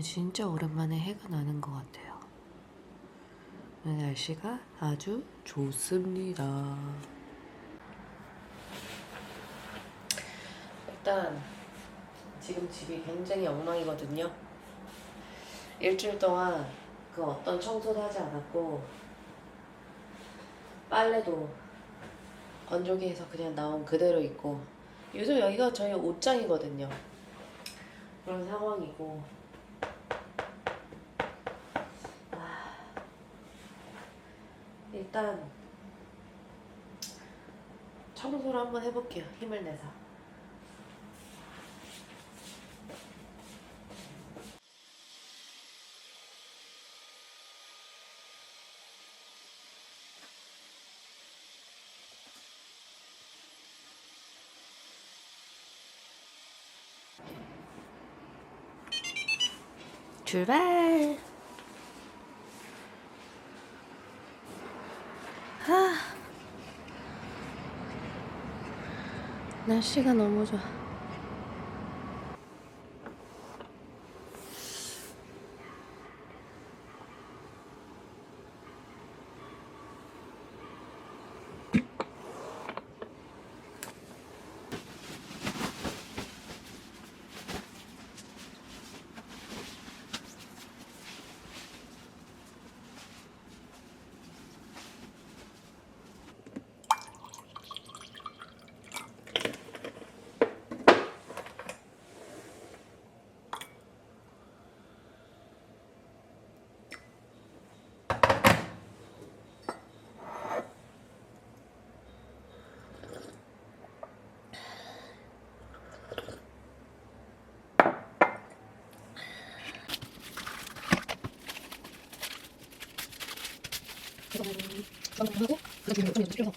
진짜 오랜만에 해가 나는 것 같아요. 오늘 날씨가 아주 좋습니다. 일단 지금 집이 굉장히 엉망이거든요. 일주일 동안 그 어떤 청소도 하지 않았고 빨래도 건조기에서 그냥 나온 그대로 있고 요즘 여기가 저희 옷장이거든요. 그런 상황이고 일단 청소를 한번 해볼게요. 힘을 내서. 출발! 날씨가 너무 좋아. (100%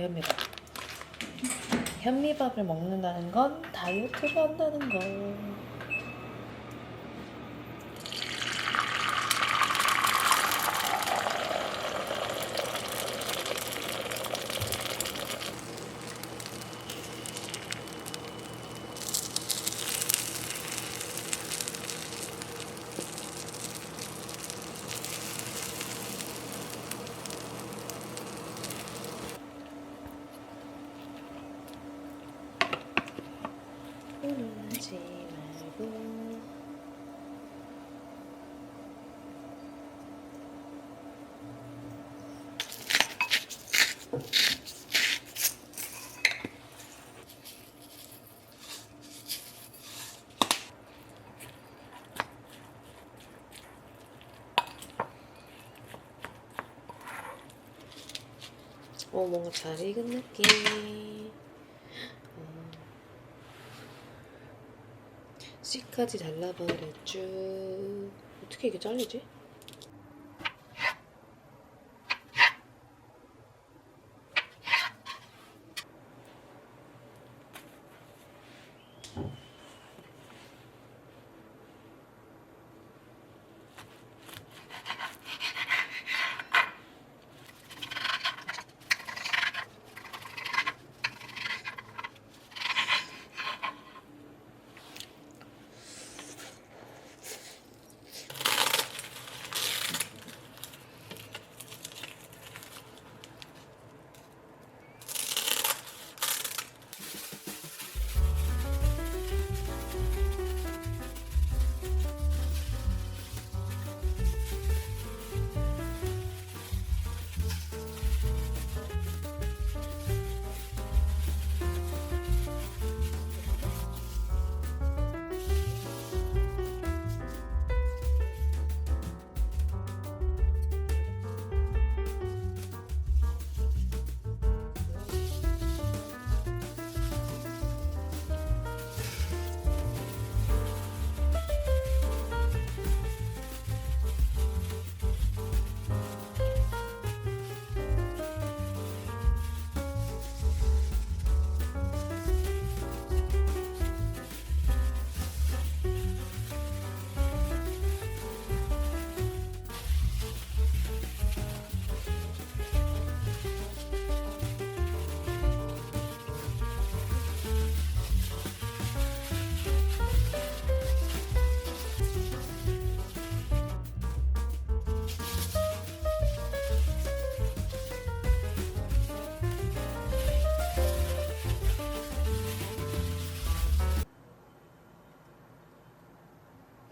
현미밥) 현미밥을 먹는다는 건 다이어트를 한다는 거. 울지 말고 어 뭔가 잘 익은 느낌 씨까지 잘라버렸죠. 어떻게 이게 잘리지?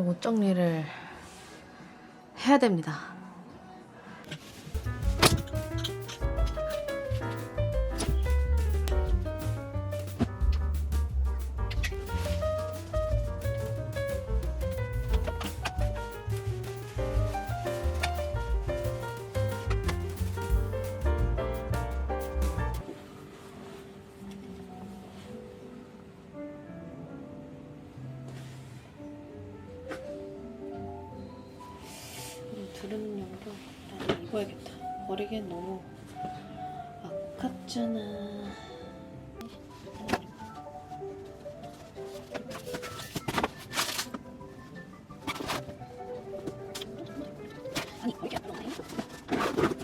이제 옷 정리를 해야 됩니다. 버리기엔 너무 아깝잖아. 아니 이게 안 들어가요?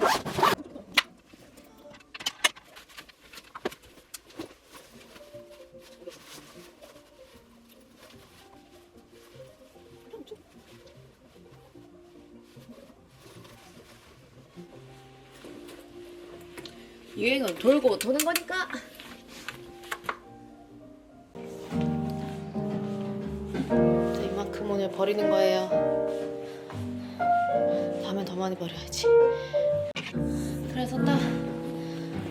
유행은 돌고 도는 거니까. 자, 이만큼 오늘 버리는 거예요. 다음엔 더 많이 버려야지. 그래서 딱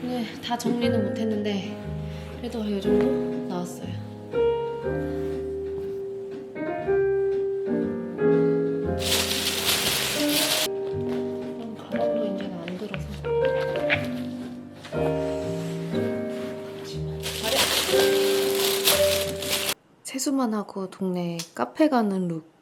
오늘 다 정리는 못했는데 그래도 이 정도 세수만 하고 동네 카페 가는 룩.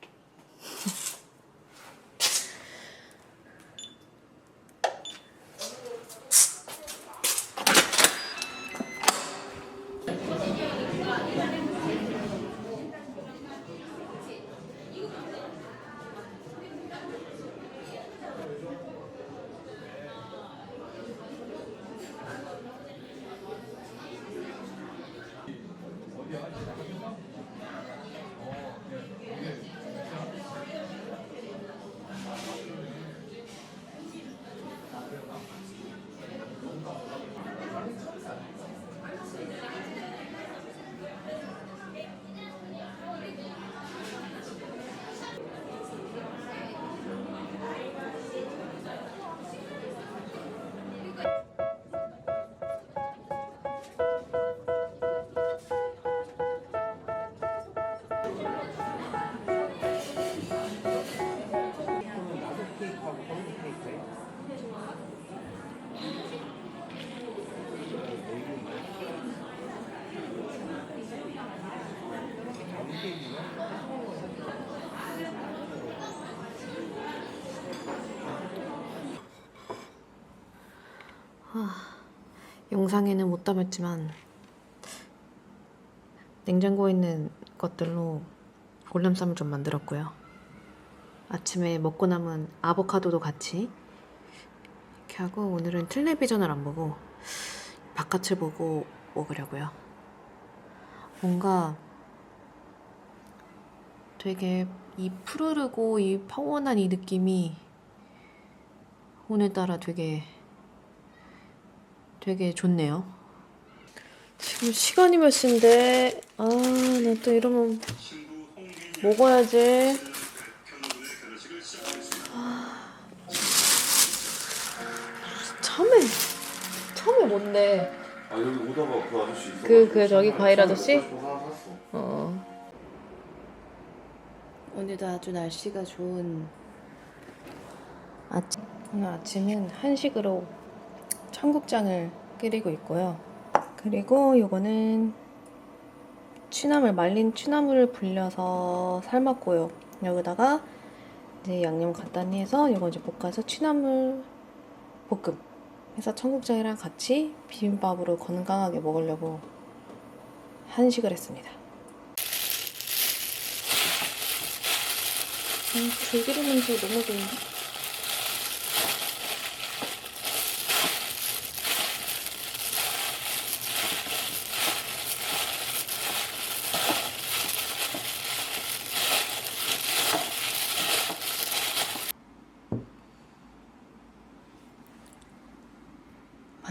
영상에는 못 담았지만 냉장고에 있는 것들로 골렘쌈을 좀 만들었고요. 아침에 먹고 남은 아보카도도 같이 이렇게 하고 오늘은 텔레비전을 안 보고 바깥을 보고 먹으려고요. 뭔가 되게 이 푸르르고 이 파워난 이 느낌이 오늘따라 되게 되게 좋네요. 지금 시간이 몇 시인데 아 나 또 이러면 먹어야지. 아, 처음에 처음에 뭔데? 아 여기 오다가 그 아저씨 있어. 그- 그 저기 과일 아저씨? 어. 오늘도 아주 날씨가 좋은 아침. 오늘 아침은 한식으로 청국장을 끓이고 있고요. 그리고 요거는 취나물 말린 취나물을 불려서 삶았고요. 여기다가 이제 양념 간단히 해서 이거 이제 볶아서 취나물 볶음 해서 청국장이랑 같이 비빔밥으로 건강하게 먹으려고 한식을 했습니다. 음, 들기름 냄새 너무 좋은데?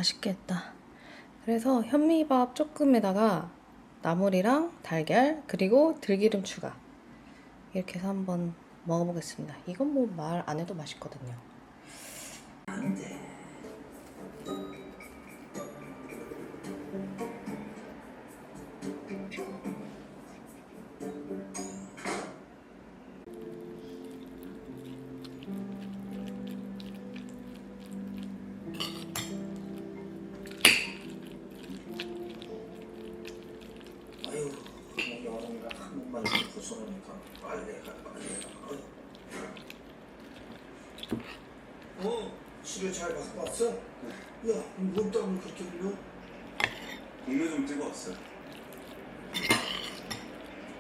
맛있겠다. 그래서 현미밥 조금에다가 나물이랑 달걀 그리고 들기름 추가 이렇게 해서 한번 먹어보겠습니다. 이건 뭐 말 안 해도 맛있거든요. 아유, 말 벗어놓으니까 빨래가 빨래가. 어, 집에 잘 갖고 왔어? 야, 뭔 땀을 그렇게 흘려? 동네 좀 뛰고 왔어요.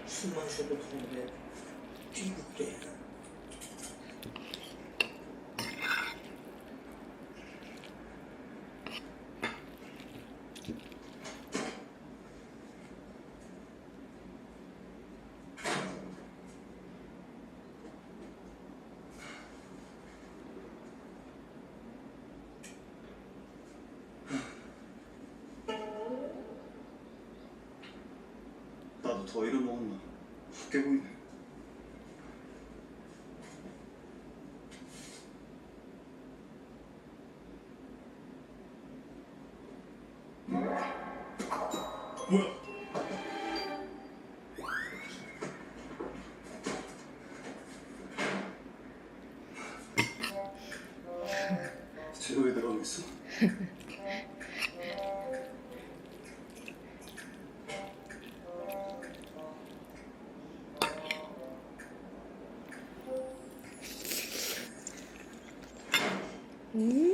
술 마셔도 더운데 뛰고 그래. 더위를 먹었나? 깨고 있네. 뭐야? Mm.